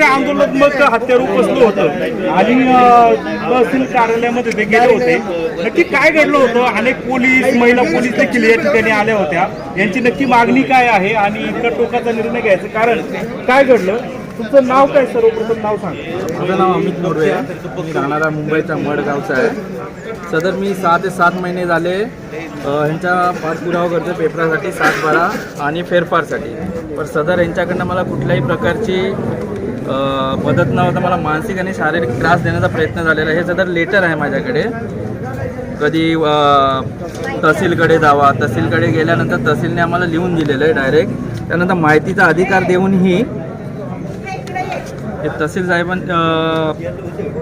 काहीतरी आंदोलनात्मक हत्यार उपसलं होतं. आणि तहसील कार्यालयामध्ये ते गेले होते. नक्की काय घडलं होतं? अनेक पोलीस महिला पोलीस देखील या ठिकाणी आल्या होत्या. यांची नक्की मागणी काय आहे? आणि इतका टोकाचा निर्णय घ्यायचं कारण काय घडलं? तुमचं नाव काय सर्वप्रथम नाव सांग. माझं नाव अमित मोडवे मी राहणारा मुंबईचा मडगावचा आहे. सदर मी सहा ते सात महिने झाले ह्यांच्या ह्यांचा पाठपुरावा करतो पेपरासाठी सात बारा आणि फेरफारसाठी. पण सदर यांच्याकडनं मला कुठल्याही प्रकारची मदत न होता मला मानसिक आणि शारीरिक त्रास देण्याचा प्रयत्न झालेला आहे. हे सदर लेटर आहे माझ्याकडे. कधी तहसीलकडे जावा. तहसीलकडे गेल्यानंतर तहसीलने आम्हाला लिहून दिलेलं आहे डायरेक्ट त्यानंतर माहितीचा अधिकार देऊनही हे तहसील साहेबां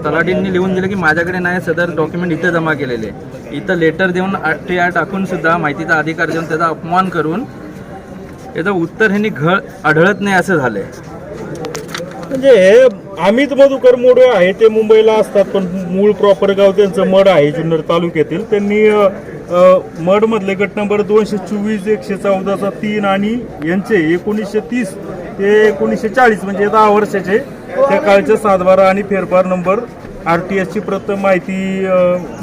तलाटींनी लिहून दिलं की माझ्याकडे नाही सदर डॉक्युमेंट इथं जमा केलेले इथं लेटर देऊन टी आर टाकून सुद्धा माहितीचा अधिकार देऊन त्याचा अपमान करून याचं उत्तर ह्यांनी घ आढळत नाही असं झालं आहे म्हणजे हे अमित मधुकर मोडवे आहे ते मुंबईला असतात पण मूळ प्रॉपर गाव त्यांचं मड आहे जुन्नर तालुक्यातील. त्यांनी मड मधले गट नंबर दोनशे चोवीस एकशे चौदाचा तीन आणि यांचे एकोणीसशे तीस ते एकोणीसशे चाळीस म्हणजे दहा वर्षाचे त्या काळचे सातबारा आणि फेरफार नंबर आर टी एसची प्रथम माहिती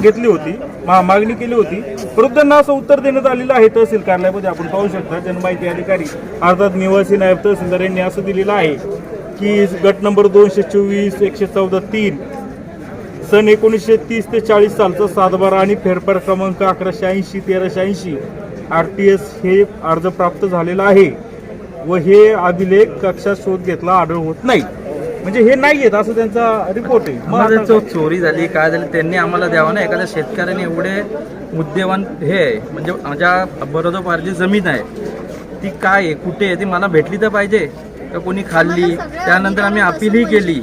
घेतली होती मागणी केली होती. परंतु त्यांना असं उत्तर देण्यात आलेलं आहे तहसील कार्यालयामध्ये आपण पाहू शकता जनमाहिती अधिकारी अर्थात निवासी नायब तहसीलदार यांनी असं दिलेलं आहे. की गट नंबर दोनशे चोवीस एकशे चौदा तीन. सन एकोणीसशे तीस ते चाळीस सालचा सातबारा आणि फेरफार क्रमांक अकराशे ऐंशी तेराशे ऐंशी. आर टी एस हे अर्ज प्राप्त झालेला आहे व हे अभिलेख कक्षात शोध घेतला आढळ होत नाही. म्हणजे हे नाही येत असं त्यांचा रिपोर्ट आहे. मग जो चोरी झाली काय झाली त्यांनी आम्हाला द्यावं ना. एखाद्या शेतकऱ्याने एवढे मुद्देवान हे आहे. म्हणजे माझ्या बरोदरची जमीन आहे. ती काय आहे? कुठे आहे? ती मला भेटली तर पाहिजे. का कोणी खाल्ली? त्यानंतर आम्ही अपीलही केली.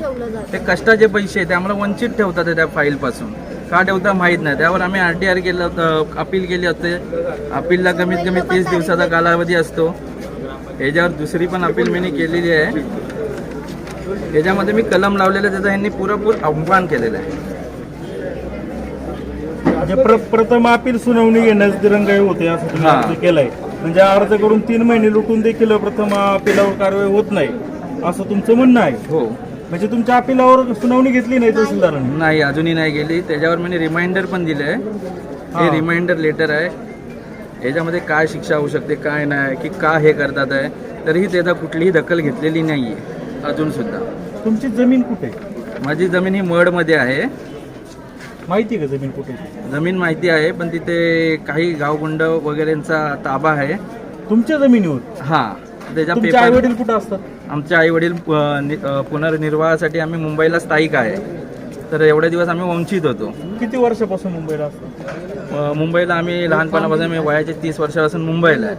ते कष्टाचे पैसे ते आम्हाला वंचित ठेवतात त्या फाईलपासून. का ठेवता माहीत नाही. त्यावर आम्ही आर टी आर केलं होतं अपील केली होते अपीलला कमीत कमी तीस दिवसाचा कालावधी असतो. ह्याच्यावर दुसरी पण अपील मी केलेली आहे. याच्यामध्ये मी कलम लावलेलं त्याचा यांनी पुरेपूर आव्हान केलेलं आहे. म्हणजे प्र प्रथम अपील सुनावणी घेण्यास दिरंगाई होते असं केलाय. म्हणजे अर्ज करून तीन महिने लुटून देखील प्रथम अपिलावर कारवाई होत नाही असं तुमचं म्हणणं आहे? हो. म्हणजे तुमच्या अपिलावर सुनावणी घेतली नाही तहसीलदारांनी? नाही अजूनही नाही गेली. त्याच्यावर मी रिमाइंडर पण दिलं आहे हा. रिमाइंडर लेटर आहे. याच्यामध्ये काय शिक्षा होऊ शकते काय नाही की का हे करतात आहे तरीही त्याचा कुठलीही दखल घेतलेली नाही आहे अजूनसुद्धा तुमची जमीन कुठे? आहे? माझी जमीन ही मडमध्ये आहे. माहिती का जमीन कुठे? जमीन माहिती आहे पण तिथे काही गावगुंड वगैरेंचा ताबा आहे. तुमच्या जमिनीवर? हां त्याच्या तुमचे आई पेपर वडील कुठं असतात? आमचे आई वडील पुनर्निर्वाहासाठी आम्ही मुंबईला स्थायिक आहे. तर एवढे दिवस आम्ही वंचित होतो. किती वर्षापासून मुंबईला असतात? अ, मुंबईला आम्ही लहानपणापासून मी वयाचे तीस वर्षापासून मुंबईला आहे.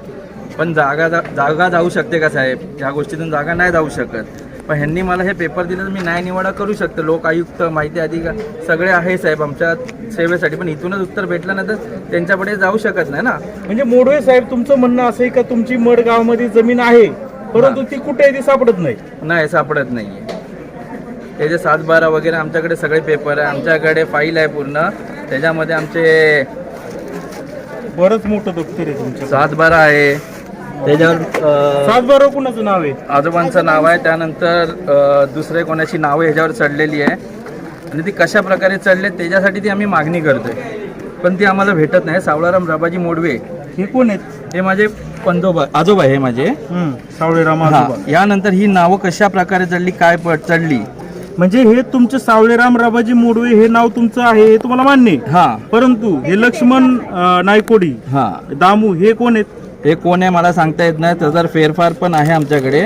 पण जागा जा जागा जाऊ शकते का साहेब? ह्या गोष्टीतून जागा नाही जाऊ शकत. पण ह्यांनी मला हे पेपर दिले तर मी न्याय निवाडा करू शकतो. लोक आयुक्त माहिती अधिकार सगळे आहे साहेब आमच्या सेवेसाठी. पण इथूनच उत्तर भेटलं नाही तर त्यांच्यापुढे जाऊ शकत नाही ना. म्हणजे मोडवे साहेब तुमचं म्हणणं असं आहे का तुमची मड गावामध्ये जमीन आहे परंतु ती कुठे ती सापडत नाही? नाही सापडत नाही त्याचे सात बारा वगैरे आमच्याकडे सगळे पेपर आहे. आमच्याकडे फाईल आहे पूर्ण. त्याच्यामध्ये आमचे बरंच मोठं दफ्तर आहे तुमचं सात बारा आहे. त्याच्यावर अ, सात बारा कुणाचं नाव आहे? आजोबांचं नाव आहे. त्यानंतर दुसरे कोणाची नावं ह्याच्यावर चढलेली आहे. आणि ती कशा प्रकारे चढले त्याच्यासाठी ती आम्ही मागणी करतोय. पण ती आम्हाला भेटत नाही. सावळाराम राबाजी मोडवे. हे कोण आहेत? हे माझे पंजोबा आजोबा हे माझे. सावळेराम हा. आजोबा. यानंतर ही नावं कशा प्रकारे चढली काय चढली? म्हणजे हे तुमचे सावळेराम राबाजी मोडवे हे नाव तुमचं आहे हे तुम्हाला मान्य आहे? हा. परंतु हे लक्ष्मण नायकोडी हा. दामू हे कोण आहेत? हे कोण आहे मला सांगता येत नाही त्याचा फेरफार पण आहे आमच्याकडे.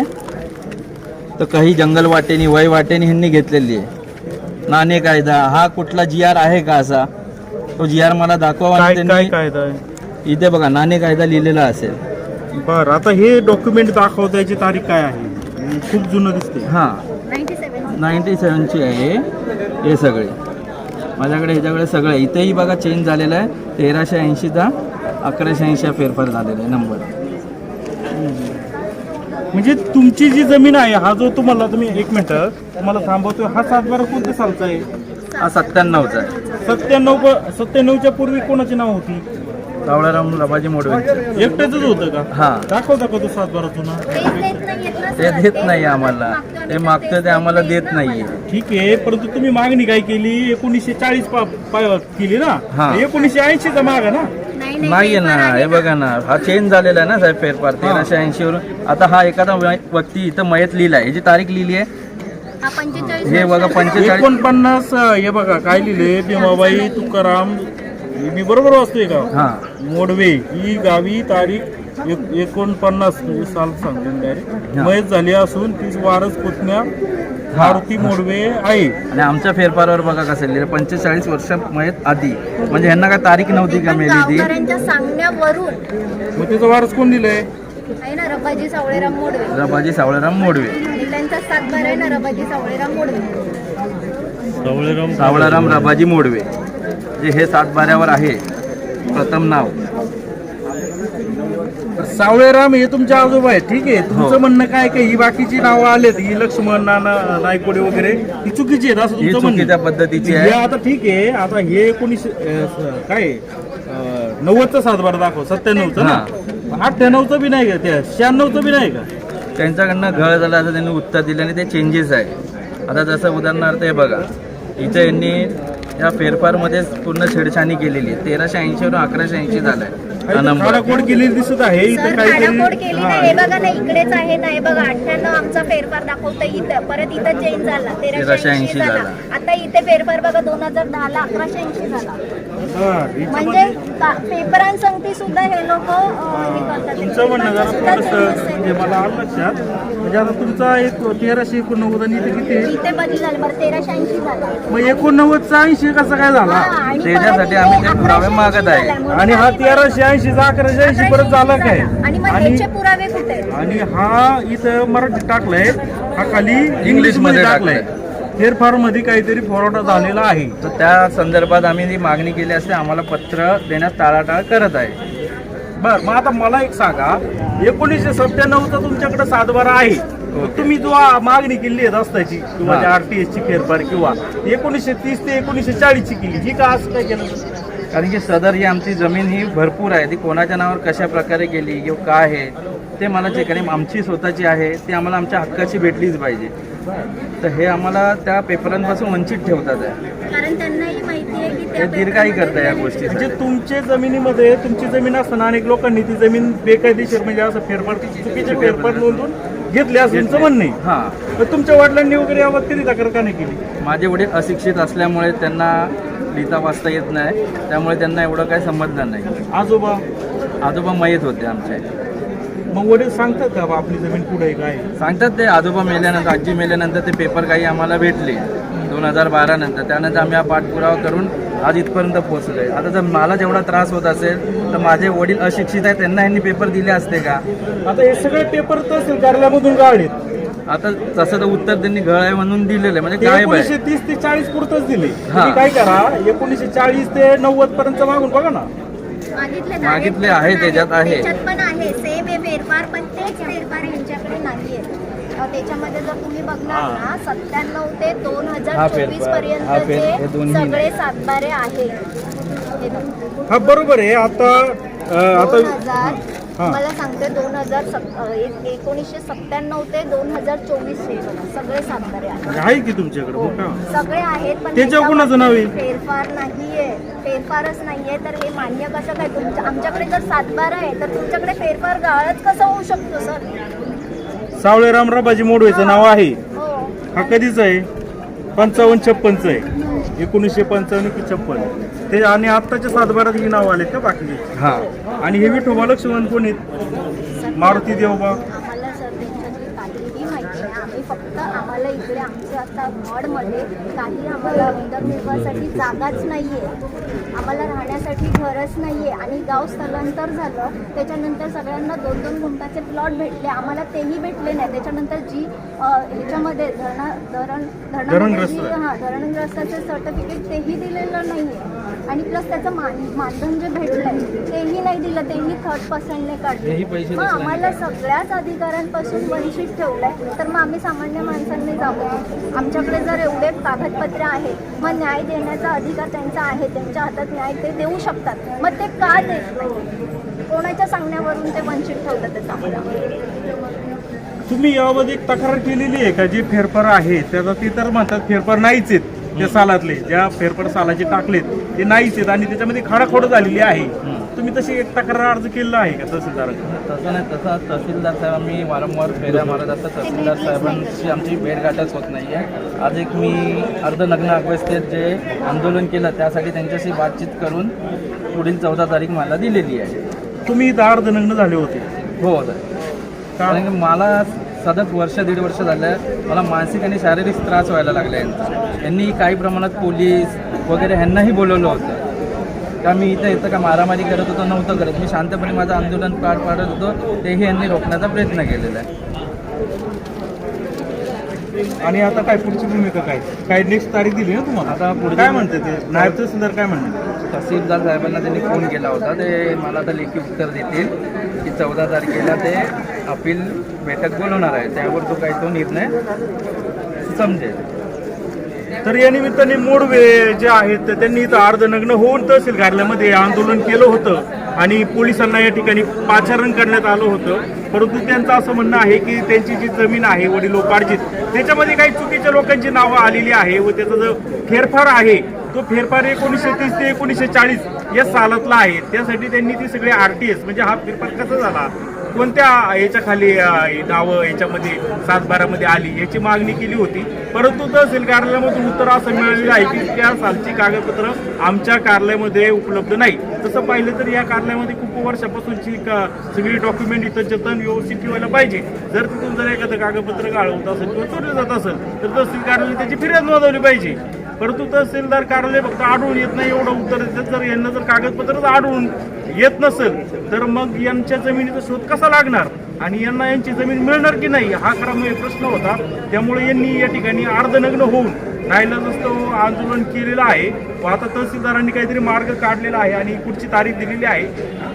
तर काही जंगल वाटेनी वय वाटेनी ह्यांनी घेतलेली आहे. नाणे कायदा हा कुठला जी आर आहे का असा? तो जी आर मला दाखवा कायदा इथे बघा नाणे कायदा लिहिलेला असेल. बरं आता हे डॉक्युमेंट दाखवतायची तारीख काय आहे? खूप जुनं दिसते हां. नाईन्टी सेवनची आहे हे सगळे. माझ्याकडे ह्याच्याकडे सगळं. इथेही बघा चेंज झालेला आहे. तेराशे ऐंशीचा अकराशे ऐंशी हा फेरफार झालेला आहे नंबर म्हणजे तुमची जी जमीन आहे हा जो तुम्हाला तुम्ही एक मिनिट तुम्हाला थांबवतोय हा सातबारा कोणत्या सालचा आहे? हा सत्त्याण्णवचा आहे. सत्त्याण्णव सत्त्याण्णवच्या पूर्वी कोणाची नाव होती? सावळाराम रबाजी मोडवे. एकट्याच होतं का? हां. दाखव दाखव तो सातबारा जुना ते देत नाही आम्हाला. ते मागतं ते आम्हाला देत नाहीये. ठीक आहे परंतु तुम्ही मागणी काय केली? एकोणीसशे चाळीस केली ना? हा. एकोणीसशे ऐंशीचा मागा ना? नाहीये ना हे बघा ना हा चेंज झालेला आहे ना साहेब फेरफार. तेराशे ऐंशी वरून आता हा एखादा व्यक्ती इथं मयत लिहिला आहे. याची तारीख लिहिली आहे? हा हे बघा पंचेचाळीस एकोणपन्नास हे बघा काय लिहिले भीमाबाई तुकाराम. हे मी बरोबर वाचतोय का? हा. मोडवे. ही गावी तारीख एक- एकोणपन्नास म्हणजे साल सांगतो डायरेक्ट. मयत झाली असून तीच वारस पुतण्या मारुती मोडवे आहे. आणि आमच्या फेरफारावर बघा कसं लिहिलं पंचेचाळीस वर्ष मयत आधी. म्हणजे ह्यांना काय तारीख नव्हती का मेली ती? गावकऱ्यांच्या सांगण्यावरून. मग त्याचा वारस कोण दिलंय? आहे ना रबाजी सावळेराम मोडवे. रबाजी सावळेराम मोडवे. आणि त्यांचा सातबार आहे ना रबाजी सावळेराम मोडवे. सावळाराम रबाजी मोडवे. जे हे सातबाऱ्यावर आहे प्रथम नाव. सावळेराम हे तुमचे आजोबा आहे ठीक आहे. हो. तुमचं म्हणणं काय काय? ही बाकीची नावं आलेत. ही लक्ष्मण नाना नायकोडे वगैरे. ही चुकीची आहेत असं ही तुमचं चुकीच्या म्हणणं पद्धतीची हे आहे आता ठीक आहे. आता हे एकोणीसशे अं, स- काय? अं, नव्वदचा सातबारा दाखव. सत्त्याण्णवचं ना? अठ्ठ्याण्णवचं बी नाही का? त्या शहाण्णवचं बी नाही का? त्यांच्याकडनं घळ झालं असं त्यांनी उत्तर दिलं आणि ते चेंजेस आहे. आता जसं उदाहरणार्थ हे बघा. इथं यांनी या फेरफारमध्ये पूर्ण छेडछाणी केलेली आहे. तेराशे ऐंशीवरून अकराशे ऐंशी झालाय. हा केलेली दिसत आहे इथं केली काहीतरी ना हा. हे. बघा ना इकडेच आहे ना हे बघा अठ्ठ्याण्णव आमचा फेरफार दाखवतं इथं. परत इथं चेंज झाला. तेराशे ऐंशी झाला. आता इथे फेरफार बघा दोन हजार दहाला अकराशे ऐंशी झाला. हा, म्हणजे का- पेपरांसंगती सुद्धा हे लोक हे करतात. तुमचं म्हणणं जरा सुद्धा थोडंसं changes आहेत. म्हणजे मला आलं लक्षात. म्हणजे आता तुमचा एक तेराशे एकोणनव्वद आणि इथे किती आहे? इथे बदली झाली बरं तेराशे ऐंशी झाला. मग एकोणनव्वदचा ऐंशी कसा काय झाला? हा, आणि त्याच्यासाठी इथे आम्ही ते 1180 पुरावे मागत आहे. म्हणून आणि हा आम्ही तेराशे ऐंशीचा अकराशे ऐंशी परत झाला काय? आणि मग आणि ह्याचे पुरावे कुठे आहेत? आणि हा इथं मराठीत टाकलाय. हा खाली इंग्लिश इंग्लिशमध्ये मध्ये टाकलाय. फेरफारमध्ये काहीतरी फॉरवर्ड झालेला आहे. तर त्या संदर्भात आम्ही जी मागणी केली असते आम्हाला पत्र देण्यास टाळाटाळ करत आहे. बर मग आता मला एक सांगा. एकोणीसशे सत्त्याण्णवचा तुमच्याकडे सातबारा आहे. मग तुम्ही जो आ- मागणी केली आहे रस्त्याची किंवा हा. आरटीएस ची फेरफार किंवा एकोणीसशे तीस ते एकोणीसशे चाळीस ची केली ही का असं काय केलं? कारण की सदर ही आमची जमीन ही भरपूर आहे. ती कोणाच्या नावावर कशा प्रकारे गेली किंवा काय आहे ते मला चेक आणि आमची स्वतःची आहे ती आम्हाला आमच्या हक्काची भेटलीच पाहिजे. तर हे आम्हाला त्या पेपरांपासून वंचित ठेवतात. आहे कारण त्यांनाही माहिती आहे की त्या हे दीर्घाई पेपरमध्ये करता या गोष्टी म्हणजे तुमच्या जमिनीमध्ये तुमची जमीन असताना अनेक लोकांनी ती जमीन बेकायदेशीर म्हणजे असं फेरफार चुकीचे फेरफार नोंदून घेतले असं तुमचं म्हणणं आहे. हां. मग तुमच्या वडिलांनी वगैरे याबाबत कधी तक्रार का नाही केली? माझे वडील अशिक्षित असल्यामुळे त्यांना लिहिता वाचता येत नाही. त्यामुळे त्यांना एवढं काही समजलं नाही. आजोबा? आजोबा मयत होते आमचे. मग वडील सांगतात का बा आपली जमीन कुठे आहे काय आहे? सांगतात ते आजोबा मेल्यानंतर आजी मेल्यानंतर ते पेपर काही आम्हाला भेटले. दोन हजार बारा नंतर. त्यानंतर आम्ही हा पाठपुरावा करून आज इथपर्यंत पोहोचलोय. आता जर मला जेवढा त्रास होत असेल तर माझे वडील अशिक्षित आहेत त्यांना यांनी पेपर दिले असते का? आता हे सगळे पेपर तहसील कार्यालयामधून काढलेत. आता तसं तर उत्तर त्यांनी गळ आहे म्हणून दिलेलं आहे. म्हणजे गायब एकोणीसशे आहे तीस ते चाळीस पुरतच दिले. हा. तुम्ही काय करा एकोणीसशे चाळीस ते नव्वद पर्यंत मागून बघा ना. मागितले मागितले आहे, त्याच्यात आहे. त्याच्यात पण आहे. सेम आहे फेरफार पण तेच फेरफार यांच्याकडे नाहीये. अ, त्याच्यामध्ये जर तुम्ही बघणार ना सत्त्याण्णव ते दोन हा हजार फेरफार, चोवीस हा फेर- हे पर्यंतचे दोन्ही सगळे सातबारे आहेत हे बघा. हा बरोबर आहे. आता अं, दोन आता हजार. मला सांगते दोन हजार एकोणीसशे सत्त्याण्णव ते दोन हजार चोवीस हे सगळे सातबारे आहेत. आहे की तुमच्याकडे? काय? सगळे आहेत पण त्याच्यावर कोणाचं नाव आहे? त्याच्यामध्ये फेरफार नाहीये. फेरफारच नाहीये तर हे मान्य कसं काय? तुमच्या आमच्याकडे जर सातबारा आहे तर तुमच्याकडे फेरफार गाळच कसा होऊ शकतो सर? सावळे रामराबाजी मोडवेचं नाव आहे. हो. हा. कधीच आहे? पंचावन्न छप्पनच आहे. एकोणीसशे पंचावन्न की छप्पन. ते आणि आत्ताच्या सातबारात ही नाव आलेत का बाकीचे? हा. आणि हे विठोबा लक्ष्मण कोण आहेत? मारुती देवबा. आम्हाला सर त्यांच्यातली काहीही माहिती नाही. आम्ही फक्त आम्हाला इकडे आमचं आता वॉर्डमध्ये काही आम्हाला उदरनिर्वाहासाठी जागाच नाही आहे आम्हाला राहण्यासाठी घरच नाही आहे आणि गाव स्थलांतर झालं त्याच्यानंतर सगळ्यांना दोन दोन गुंठाचे प्लॉट भेटले. आम्हाला तेही भेटले नाही. त्याच्यानंतर जी अ, ह्याच्यामध्ये धरणा धरण धरणामध्ये धरणग्रस्त. जी. हां धरणग्रस्ताचे सर्टिफिकेट तेही दिलेलं नाही आहे आणि प्लस त्याचं मान मानधन जे भेटलंय तेही नाही दिलं तेही थर्ड पर्सेंटने तेही काढले मग आम्हाला सगळ्याच अधिकाऱ्यांपासून वंचित ठेवलंय. तर मग आम्ही सामान्य माणसांनी जाऊ आमच्याकडे जर एवढे कागदपत्रे आहेत मग न्याय देण्याचा अधिकार त्यांचा आहे त्यांच्या हातात न्याय ते देऊ शकतात. मग ते का देत नाही? कोणाच्या सांगण्यावरून ते वंचित ठेवतात त्याचं आम्हाला तुम्ही यामध्ये एक तक्रार केलेली आहे का? जे फेरफार आहे त्याचा ते तर म्हणतात फेरफार नाहीच आहेत. त्या सालातले ज्या फेरफार सालाचे टाकलेत ते नाहीच आहेत आणि त्याच्यामध्ये खाडाखोड झालेली आहे. तुम्ही तशी एक तक्रार अर्ज केलेला आहे का तहसीलदाराकडे तसं नाही तसं तहसीलदार साहेब आम्ही वारंवार फेऱ्या मारत असतात. तहसीलदार साहेबांची आमची भेटगाठच होत नाही आहे आज एक मी अर्धनग्न अवस्थेत जे आंदोलन केलं त्यासाठी त्यांच्याशी बातचीत करून पुढील चौदा तारीख मला दिलेली आहे. तुम्ही इथं अर्धनग्न झाले होते. हो सर का? कारण की मला सतत वर्ष दीड वर्ष झालं मला मानसिक आणि शारीरिक त्रास व्हायला लागला. यांचा यांनी काही प्रमाणात पोलीस वगैरे ह्यांनाही बोलवलं होतं. का मी इथं येतं का? मारामारी करत होतो नव्हतं करत. मी शांतपणे माझं आंदोलन पार पाडत होतो. तेही यांनी रोखण्याचा प्रयत्न केलेला आहे. आणि आता काय पुढची भूमिका काय? काय नेक्स्ट तारीख दिली ना तुम्हाला? आता पुढे काय म्हणते ते? नायब तहसीलदार काय म्हणते तहसीलदार साहेबांना त्यांनी फोन केला होता. ते मला आता लेखी उत्तर देतील. चौदा तारखेला ते अपील बैठक बोलवणार आहे. त्यावर तो काही तो निर्णय समजेल. तर या निमित्ताने मोडवे जे आहेत तर त्यांनी इथं अर्धनग्न होऊन तहसील कार्यालयामध्ये आंदोलन केलं होतं आणि पोलिसांना या ठिकाणी पाचारण करण्यात आलं होतं. परंतु त्यांचं असं म्हणणं आहे की त्यांची जी जमीन आहे वडिलोपार्जित त्याच्यामध्ये काही चुकीच्या लोकांची नावं आलेली आहे व त्याचा जो फेरफार आहे तो फेरफार एकोणीसशे तीस ते एकोणीसशे चाळीस या सालातला आहे. त्यासाठी त्यांनी ती सगळे आर टी एस म्हणजे हा फेरफार कसा झाला? कोणत्या याच्या खाली नावं याच्यामध्ये सातबारामध्ये आली याची मागणी केली होती. परंतु तहसील कार्यालयामधून उत्तर असं मिळालेलं आहे की त्या सालची कागदपत्र आमच्या कार्यालयामध्ये उपलब्ध नाही. तसं पाहिलं तर या कार्यालयामध्ये खूप वर्षापासूनची सगळी डॉक्युमेंट इथं जतन व्यवस्थित ठेवायला पाहिजे. जर तिथून जर एखादं कागदपत्र गाळवत असेल किंवा चोरलं जात असेल तर तहसील कार्यालय त्याची फिर्याद नोंदवली पाहिजे. परंतु तहसीलदार कार्यालय फक्त आढळून येत नाही एवढं उत्तर देतात. जर यांना जर कागदपत्रच आढळून येत नसेल तर मग यांच्या जमिनीचा शोध कसा लागणार? आणि यांना यांची जमीन मिळणार की नाही? हा खरा प्रश्न होता. त्यामुळे यांनी या ठिकाणी अर्धनग्न होऊन नाईलाजस्तव आंदोलन केलेलं आहे. व आता तहसीलदारांनी काहीतरी मार्ग काढलेला आहे आणि पुढची तारीख दिलेली आहे.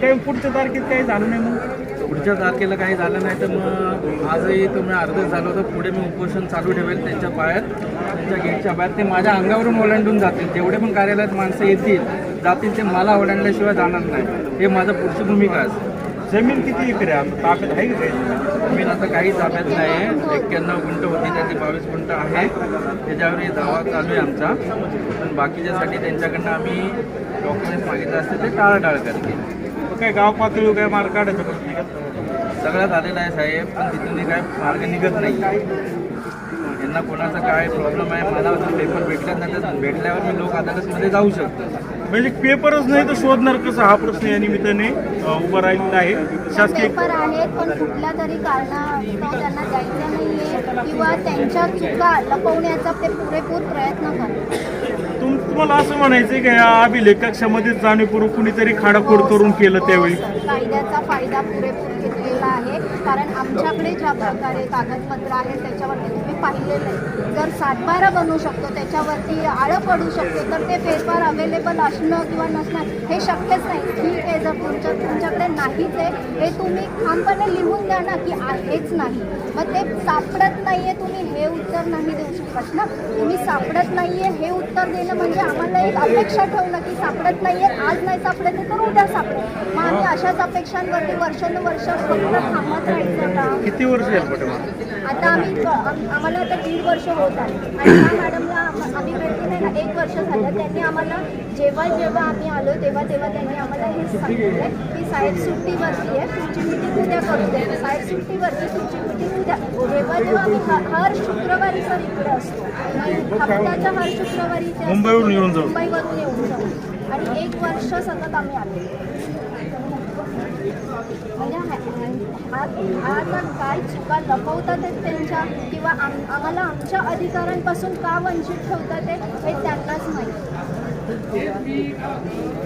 काही पुढच्या तारखेत काही झालं नाही मग? पुढच्या तारखेला काही झालं नाही तर मग आजही तुम्ही अर्ध झालो तर पुढे मी उपोषण चालू ठेवेल त्यांच्या बाहेर त्यांच्या गेटच्या बाहेर ते माझ्या अंगावरून ओलांडून जातील. जेवढे पण कार्यालयात माणसं येतील जातील ते मला ओलांडल्याशिवाय जाणार नाही. हे माझं पुढची भूमिका असेल जमीन किती आता ताकद आहे जमीन आता काही ताब्यात नाही आहे. एक्क्याण्णव गुंठ होती त्याची बावीस गुंठ आहे. त्याच्यावर दावा चालू आहे आमचा. पण बाकीच्यासाठी त्यांच्याकडनं आम्ही डॉक्युमेंट मागितलं असते ते टाळाटाळ करतील. मग काय गाव पातळीवर काय मार्ग काढायचं प्रश्न आहे का? सगळ्यात आलेला आहे साहेब पण तिथून काय मार्ग निघत नाही. यांना कोणाचा काय प्रॉब्लेम आहे मला जर पेपर भेटला नाही तर भेटल्यावर मी लोक अदालतमध्ये जाऊ शकतो. म्हणजे पेपरच नाही तर शोधणार कसं? हा प्रश्न या निमित्ताने अ, उभा राहिलेला आहे. शासकीय पेपर आहेत पण कुठल्या तरी कारणास्तव त्यांना द्यायचं नाहीये किंवा त्यांच्या चुका लपवण्याचा ते पुरेपूर प्रयत्न करतात. तुम्हाला असं म्हणायचं की या अभिलेख कक्षामध्ये जाणीवपूर्वक कुणीतरी खाडाखोड करून केलं त्यावेळी? कायद्याचा फायदा पुरेपूर घेतलेला आहे कारण आमच्याकडे ज्या प्रकारे कागदपत्र आहेत त्याच्यावरती तुम्ही पाहिलेलं आहे. जर सातबारा बनवू शकतो त्याच्यावरती आळं पडू शकतो तर ते पेपर अवेलेबल असणं किंवा नसणं हे शक्यच नाही. ठीक आहे जर तुमच्या तुमच्याकडे नाहीच आहे हे तुम्ही ठामपणे लिहून द्या ना की आहेच नाही. मग ते सापडत नाही आहे तुम्ही हे उत्तर नाही देऊ शकत ना. तुम्ही सापडत नाही आहे हे उत्तर देणं म्हणजे आम्हाला एक अपेक्षा ठेवणं की सापडत नाही आहे आज नाही सापडत आहे तर उद्या सापडेल. मग आम्ही अशाच अपेक्षांवरती वर्षानुवर्ष फक्त थांबत राहायचं का? किती वर्ष आता आम्ही आम- आम्हाला आता दीड वर्ष होत आहे. आणि त्या मॅडमला आम- आम्ही भेटली नाही ना एक वर्ष झालं. त्यांनी आम्हाला जेव्हा जेव्हा आम्ही आलो तेव्हा तेव्हा त्यांनी आम्हाला हे सांगितलं की साहेब सुट्टीवरती आहे तुमची मिटिंग उद्या करू दे. साहेब सुट्टीवरती तुमची मिटिंग उद्या जेव्हा जेव्हा आम्ही हर शुक्रवारी सर इकडे असतो. हप्त्याच्या हर शुक्रवारी. मुंबईवरून येऊन जाऊ. मुंबईवरून येऊन जाऊ. आणि एक वर्ष सतत आम्ही आलो. म्हणजे हा- काय चुका लपवतात त्यांच्या किंवा आम- आम्हाला आमच्या अधिकारांपासून का वंचित ठेवतात हे त्यांनाच माहिती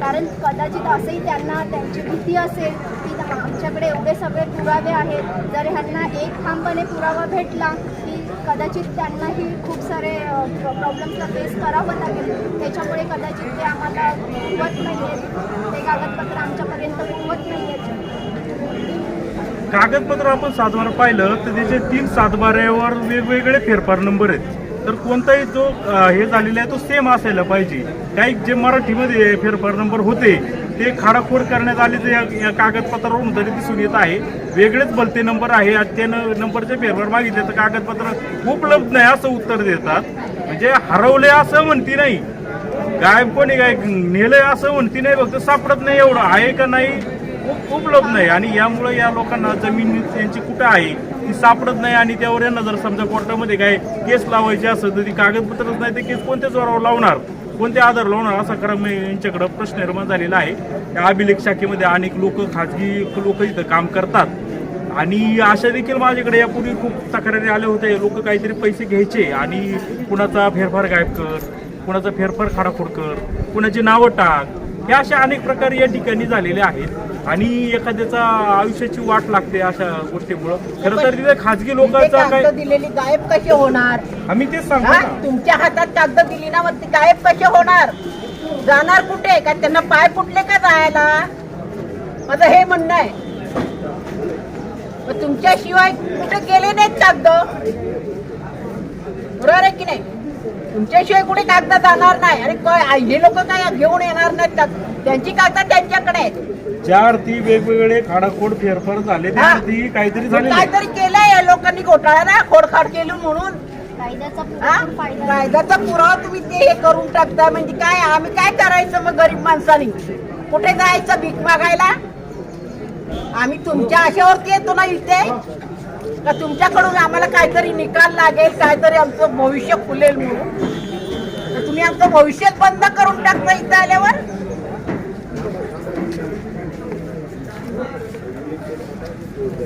कारण कदाचित असंही त्यांना त्यांची भीती असेल की आमच्याकडे एवढे सगळे पुरावे आहेत जर ह्यांना एक ठामपणे पुरावा भेटला की कदाचित त्यांनाही खूप सारे प्रॉब्लेम्सला फेस करावं लागेल त्याच्यामुळे कदाचित ते आम्हाला पुरवत नाही आहेत ते कागदपत्र आमच्यापर्यंत पुरवत नाही आहेत कागदपत्र आपण सातबारा पाहिलं तर त्याचे तीन सातबाऱ्यावर वेगवेगळे फेरफार नंबर आहेत. तर कोणताही जो हे झालेला आहे तो सेम असायला पाहिजे. काही जे मराठीमध्ये फेरफार नंबर होते ते खाडाखोड करण्यात आले ते या या कागदपत्रावरून तरी दिसून येत आहे. वेगळेच भलते नंबर आहे आणि त्या नंबरचे फेरफार मागितले तर कागदपत्र उपलब्ध नाही असं उत्तर देतात. म्हणजे हरवले असं म्हणती नाही. गायब कोणी काय नेलंय असं म्हणती नाही फक्त सापडत नाही एवढं. आहे का नाही उपलब्ध नाही आणि यामुळे या लोकांना जमीन यांची कुठं आहे ती सापडत नाही आणि त्यावर यांना जर समजा कोर्टामध्ये काय केस लावायची असेल तर ती कागदपत्रच नाही ते केस कोणत्या जोरावर लावणार? कोणते आधार लावणार? असा खरं यांच्याकडं प्रश्न निर्माण झालेला आहे. त्या अभिलेख शाखेमध्ये अनेक लोक खाजगी लोक इथं काम करतात. आणि अशा देखील माझ्याकडे यापूर्वी खूप तक्रारी आल्या होत्या लोक काहीतरी पैसे घ्यायचे आणि कुणाचा फेरफार गायब कर कुणाचा फेरफार खाडाखोड कर कुणाची नावं टाक हे अशा अनेक प्रकार या ठिकाणी झालेले आहेत. आणि एखाद्याचा आयुष्याची वाट लागते अशा गोष्टीमुळं. खरं तर तिथे खाजगी लोकांचा काय दिलेली गायब कसे होणार? आम्ही तेच सांगतो हा? ना. तुमच्या हातात कागद दिली ना मग ती गायब कसे होणार? जाणार कुठे? का त्यांना पाय फुटले का जायला? माझं हे म्हणणं आहे. मग तुमच्याशिवाय कुठे गेले नाहीत कागद? बरोबर आहे की नाही? तुमच्याशिवाय कुठे कागद जाणार नाही. आणि काय हे लोक काय घेऊन येणार नाहीत. त्यांची कागद त्यांच्याकडे आहेत. ज्या अर्थी वेगवेगळे खाडाखोड फेरफार झाले. अर्थी काहीतरी झालेले काहीतरी केलंय या लोकांनी घोटाळा ना खोडखाड केली म्हणून. कायद्याचा पुरावा तुम्ही ते हे करून टाकता म्हणजे काय आम्ही काय करायचं मग गरीब माणसानी? कुठे जायचं भीक मागायला? आम्ही तुमच्या आशेवरती येतो ना इथे? का तुमच्याकडून आम्हाला काहीतरी निकाल लागेल काहीतरी आमचं भविष्य फुलेल म्हणून. तर तुम्ही आमचं भविष्य बंद करून टाकता इथं आल्यावर?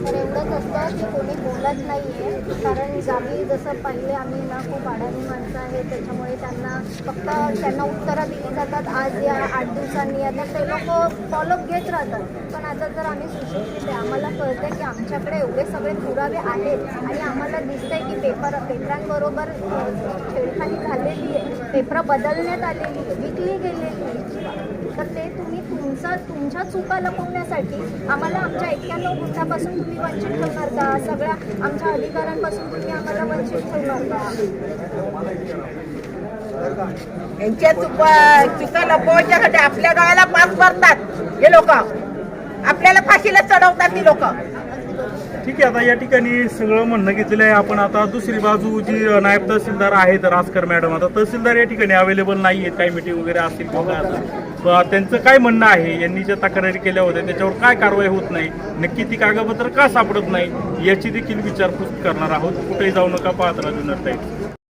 तर असतं की कोणी बोलत नाही आहे कारण गावी जसं पहिले आम्ही ना खूप अडाणी माणसं आहेत. त्याच्यामुळे त्यांना फक्त त्यांना उत्तरं दिली जातात. आज या आठ दिवसांनी. आता ते लोक फॉलोअप घेत राहतात. पण आता जर आम्ही सुशिक्षित आहे आम्हाला कळतं की आमच्याकडे एवढे सगळे पुरावे आहेत. आणि आम्हाला दिसतंय की पेपर पेपरांबरोबर छेडखानी झालेली आहे. पेपरं बदलण्यात आलेली विकली गेलेली आहे. तर ते तुम्ही तुमचा तुमच्या चुका लपवण्यासाठी आम्हाला आमच्या एक्क्याण्णव गुंठापासून तुम्ही वंचित ठेवणार का सगळ्या आमच्या अधिकारांपासून तुम्ही आम्हाला वंचित ठेवणार का यांच्या चुका चुका लपवायच्यासाठी आपल्या गावाला पास भरतात हे लोक. आपल्याला फाशीला चढवतात ती लोक. ठीक आहे आता या ठिकाणी सगळं म्हणणं घेतलेलं आहे. आपण आता दुसरी बाजू जी नायब तहसीलदार आहेत राजकर मॅडम. आता तहसीलदार या ठिकाणी अवेलेबल नाही आहेत काही मिटिंग वगैरे असतील किंवा त्यांचं काय म्हणणं आहे? यांनी ज्या तक्रारी केल्या होत्या त्याच्यावर काय कारवाई होत नाही? नक्की ती कागदपत्र का सापडत नाही याची देखील विचारपूस करणार आहोत. कुठेही जाऊ नका पाहत राजू नरताई